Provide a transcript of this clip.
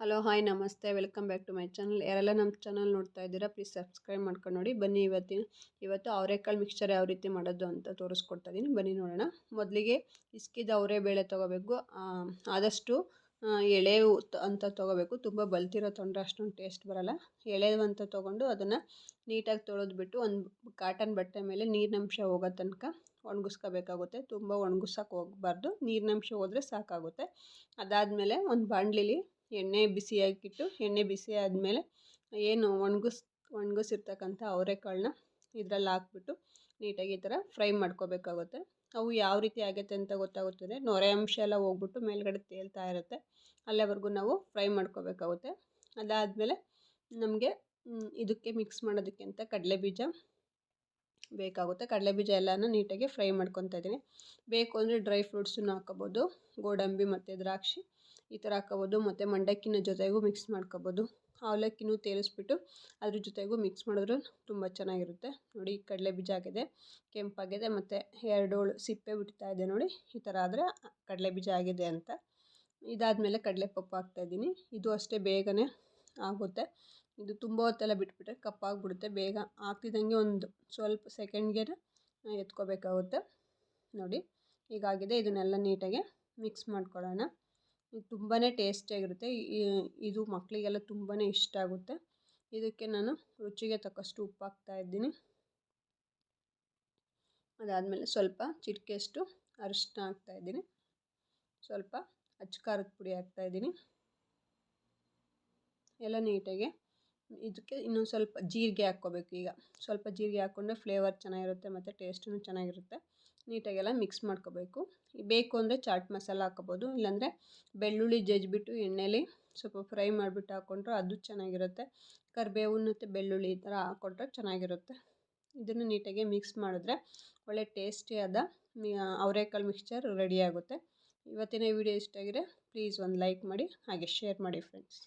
Hello, hi, ನಮಸ್ತೆ. Welcome back to my channel. ಯಾರೆಲ್ಲ ನಮ್ಮ ಚಾನಲ್ ನೋಡ್ತಾ ಇದ್ದೀರಾ, ಪ್ಲೀಸ್ ಸಬ್ಸ್ಕ್ರೈಬ್ ಮಾಡ್ಕೊಂಡು ನೋಡಿ. ಬನ್ನಿ ಇವತ್ತಿನ, ಇವತ್ತು ಅವರೆಕಾಳು ಮಿಕ್ಸ್ಚರ್ ಯಾವ ರೀತಿ ಮಾಡೋದು ಅಂತ ತೋರಿಸ್ಕೊಡ್ತಾ ಇದ್ದೀನಿ ಬನ್ನಿ ನೋಡೋಣ. ಮೊದಲಿಗೆ ಇಸ್ಕಿದ ಅವರೆ ಬೇಳೆ ತೊಗೋಬೇಕು. ಆದಷ್ಟು ಎಳೆ ಅಂತ ತೊಗೋಬೇಕು. ತುಂಬ ಬಲ್ತಿರೋ ತೊಂದರೆ, ಅಷ್ಟೊಂದು ಟೇಸ್ಟ್ ಬರೋಲ್ಲ. ಎಳೆವು ಅಂತ ತೊಗೊಂಡು ಅದನ್ನು ನೀಟಾಗಿ ತೊಳೆದ್ಬಿಟ್ಟು ಒಂದು ಕಾಟನ್ ಬಟ್ಟೆ ಮೇಲೆ ನೀರಿನಂಶ ಹೋಗೋ ತನಕ ಒಣಗಿಸ್ಕೋಬೇಕಾಗುತ್ತೆ. ತುಂಬ ಒಣಗಿಸೋಕೆ ಹೋಗಬಾರ್ದು. ನೀರಿನಂಶ ಹೋದರೆ ಸಾಕಾಗುತ್ತೆ. ಅದಾದಮೇಲೆ ಒಂದು ಬಾಣಲಿಲಿ ಎಣ್ಣೆ ಬಿಸಿಯಾಗಿಟ್ಟು ಎಣ್ಣೆ ಬಿಸಿ ಆದಮೇಲೆ ಏನು ಒಣಗಿಸ್, ಒಣಗಿಸಿರ್ತಕ್ಕಂಥ ಅವರೆಕಾಳನ್ನ ಇದ್ರಲ್ಲಿ ಹಾಕ್ಬಿಟ್ಟು ನೀಟಾಗಿ ಈ ಥರ ಫ್ರೈ ಮಾಡ್ಕೋಬೇಕಾಗುತ್ತೆ. ಅವು ಯಾವ ರೀತಿ ಆಗುತ್ತೆ ಅಂತ ಗೊತ್ತಾಗುತ್ತದೆ ನೊರೆ ಅಂಶ ಎಲ್ಲ ಹೋಗ್ಬಿಟ್ಟು ಮೇಲ್ಗಡೆ ತೇಲ್ತಾ ಇರುತ್ತೆ. ಅಲ್ಲಿವರೆಗೂ ನಾವು ಫ್ರೈ ಮಾಡ್ಕೋಬೇಕಾಗುತ್ತೆ. ಅದಾದಮೇಲೆ ನಮಗೆ ಇದಕ್ಕೆ ಮಿಕ್ಸ್ ಮಾಡೋದಕ್ಕೆ ಅಂತ ಕಡಲೆ ಬೀಜ ಬೇಕಾಗುತ್ತೆ. ಕಡಲೆ ಬೀಜ ಎಲ್ಲನೂ ನೀಟಾಗಿ ಫ್ರೈ ಮಾಡ್ಕೊತಾ ಇದ್ದೀನಿ. ಬೇಕು ಅಂದರೆ ಡ್ರೈ ಫ್ರೂಟ್ಸನ್ನು ಹಾಕೋಬೋದು ಗೋಡಂಬಿ ಮತ್ತು ದ್ರಾಕ್ಷಿ. ಈ ಥರ ಹಾಕೋಬೋದು ಮತ್ತು ಮಂಡಕ್ಕಿನ ಜೊತೆಗೂ ಮಿಕ್ಸ್ ಮಾಡ್ಕೋಬೋದು. ಅವಲಕ್ಕಿನೂ ತೇಲಿಸ್ಬಿಟ್ಟು ಅದ್ರ ಜೊತೆಗೂ ಮಿಕ್ಸ್ ಮಾಡಿದ್ರೆ ತುಂಬ ಚೆನ್ನಾಗಿರುತ್ತೆ. ನೋಡಿ, ಕಡಲೆ ಬೀಜ ಆಗಿದೆ, ಕೆಂಪಾಗಿದೆ, ಮತ್ತು ಎರಡೋಳು ಸಿಪ್ಪೆ ಬಿಡ್ತಾ ಇದೆ ನೋಡಿ. ಈ ಥರ ಆದರೆ ಕಡಲೆ ಬೀಜ ಆಗಿದೆ ಅಂತ. ಇದಾದಮೇಲೆ ಕಡಲೆ ಪಪ್ಪು ಹಾಕ್ತಾಯಿದ್ದೀನಿ ಇದು ಅಷ್ಟೇ ಬೇಗನೆ ಆಗುತ್ತೆ. ಇದು ತುಂಬ ಹೊತ್ತೆಲ್ಲ ಬಿಟ್ಬಿಟ್ರೆ ಕಪ್ಪಾಗಿಬಿಡುತ್ತೆ ಬೇಗ ಹಾಕ್ತಿದ್ದಂಗೆ ಒಂದು ಸ್ವಲ್ಪ ಸೆಕೆಂಡ್ಗೆ ಎತ್ಕೋಬೇಕಾಗುತ್ತೆ. ನೋಡಿ ಈಗಾಗಿದೆ ಇದನ್ನೆಲ್ಲ ನೀಟಾಗಿ ಮಿಕ್ಸ್ ಮಾಡ್ಕೊಳ್ಳೋಣ. ತುಂಬಾ ಟೇಸ್ಟಿಯಾಗಿರುತ್ತೆ ಇದು ಮಕ್ಕಳಿಗೆಲ್ಲ ತುಂಬಾ ಇಷ್ಟ ಆಗುತ್ತೆ. ಇದಕ್ಕೆ ನಾನು ರುಚಿಗೆ ತಕ್ಕಷ್ಟು ಉಪ್ಪು ಹಾಕ್ತಾಯಿದ್ದೀನಿ ಅದಾದಮೇಲೆ ಸ್ವಲ್ಪ ಚಿಟಿಕೆಯಷ್ಟು ಅರಿಶಿನ ಹಾಕ್ತಾಯಿದ್ದೀನಿ ಸ್ವಲ್ಪ ಅಚ್ಚಕಾರದ ಪುಡಿ ಹಾಕ್ತಾಯಿದ್ದೀನಿ ಎಲ್ಲ ನೀಟಾಗಿ ಇದಕ್ಕೆ ಇನ್ನೊಂದು ಸ್ವಲ್ಪ ಜೀರಿಗೆ ಹಾಕ್ಕೋಬೇಕು ಈಗ. ಸ್ವಲ್ಪ ಜೀರಿಗೆ ಹಾಕ್ಕೊಂಡ್ರೆ ಫ್ಲೇವರ್ ಚೆನ್ನಾಗಿರುತ್ತೆ ಮತ್ತು ಟೇಸ್ಟೂ ಚೆನ್ನಾಗಿರುತ್ತೆ. ನೀಟಾಗೆಲ್ಲ ಮಿಕ್ಸ್ ಮಾಡ್ಕೋಬೇಕು. ಬೇಕು ಅಂದರೆ ಚಾಟ್ ಮಸಾಲ ಹಾಕ್ಕೋಬೋದು. ಇಲ್ಲಾಂದರೆ ಬೆಳ್ಳುಳ್ಳಿ ಜಜ್ಜಿಬಿಟ್ಟು ಎಣ್ಣೆಲಿ ಸ್ವಲ್ಪ ಫ್ರೈ ಮಾಡಿಬಿಟ್ಟು ಹಾಕ್ಕೊಂಡ್ರೆ ಅದು ಚೆನ್ನಾಗಿರುತ್ತೆ. ಕರಿಬೇವು ಮತ್ತು ಬೆಳ್ಳುಳ್ಳಿ ಈ ಥರ ಹಾಕ್ಕೊಂಡ್ರೆ ಚೆನ್ನಾಗಿರುತ್ತೆ. ಇದನ್ನು ನೀಟಾಗಿ ಮಿಕ್ಸ್ ಮಾಡಿದ್ರೆ ಒಳ್ಳೆ ಟೇಸ್ಟಿಯಾದ ಅವರೆಕಾಳು ಮಿಕ್ಸ್ಚರ್ ರೆಡಿ ಆಗುತ್ತೆ. ಇವತ್ತಿನ ವಿಡಿಯೋ ಇಷ್ಟ ಆಗಿದೆ ಪ್ಲೀಸ್ ಒಂದು ಲೈಕ್ ಮಾಡಿ, ಹಾಗೆ ಶೇರ್ ಮಾಡಿ ಫ್ರೆಂಡ್ಸ್